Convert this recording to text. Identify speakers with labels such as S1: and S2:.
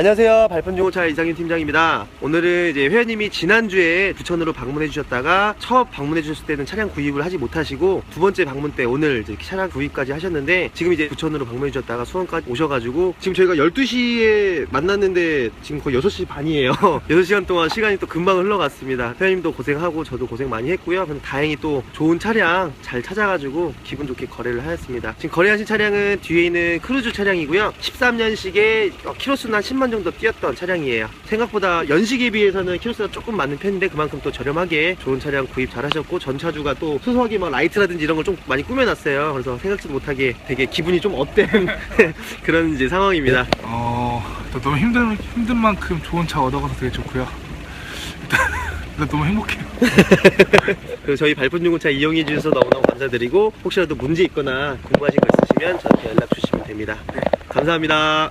S1: 안녕하세요. 발판중고차 이상윤 팀장입니다. 오늘은 이제 회원님이 지난주에 부천으로 방문해 주셨다가 첫 방문해 주셨을 때는 차량 구입을 하지 못하시고 두 번째 방문 때 오늘 이제 차량 구입까지 하셨는데 지금 이제 부천으로 방문해 주셨다가 수원까지 오셔가지고 지금 저희가 12시에 만났는데 지금 거의 6시 반이에요. 6시간 동안 시간이 또 금방 흘러갔습니다. 회원님도 고생하고 저도 고생 많이 했고요. 근데 다행히 또 좋은 차량 잘 찾아가지고 기분 좋게 거래를 하였습니다. 지금 거래하신 차량은 뒤에 있는 크루즈 차량이고요. 13년식에 키로수는 한 10만 정도 뛰었던 차량이에요. 생각보다 연식에 비해서는 키로수가 조금 많은 편인데 그만큼 또 저렴하게 좋은 차량 구입 잘 하셨고 전차주가 또 소소하게 막 라이트라든지 이런 걸 좀 많이 꾸며놨어요. 그래서 생각지도 못하게 되게 기분이 좀 업된 그런 이제 상황입니다.
S2: 어, 너무 힘든 힘든 만큼 좋은 차 얻어가서 되게 좋고요. 너무 행복해요.
S1: 그리고 저희 발품 중고차 이용해 주셔서 너무너무 감사드리고 혹시라도 문제 있거나 궁금하신 거 있으시면 저한테 연락 주시면 됩니다. 감사합니다.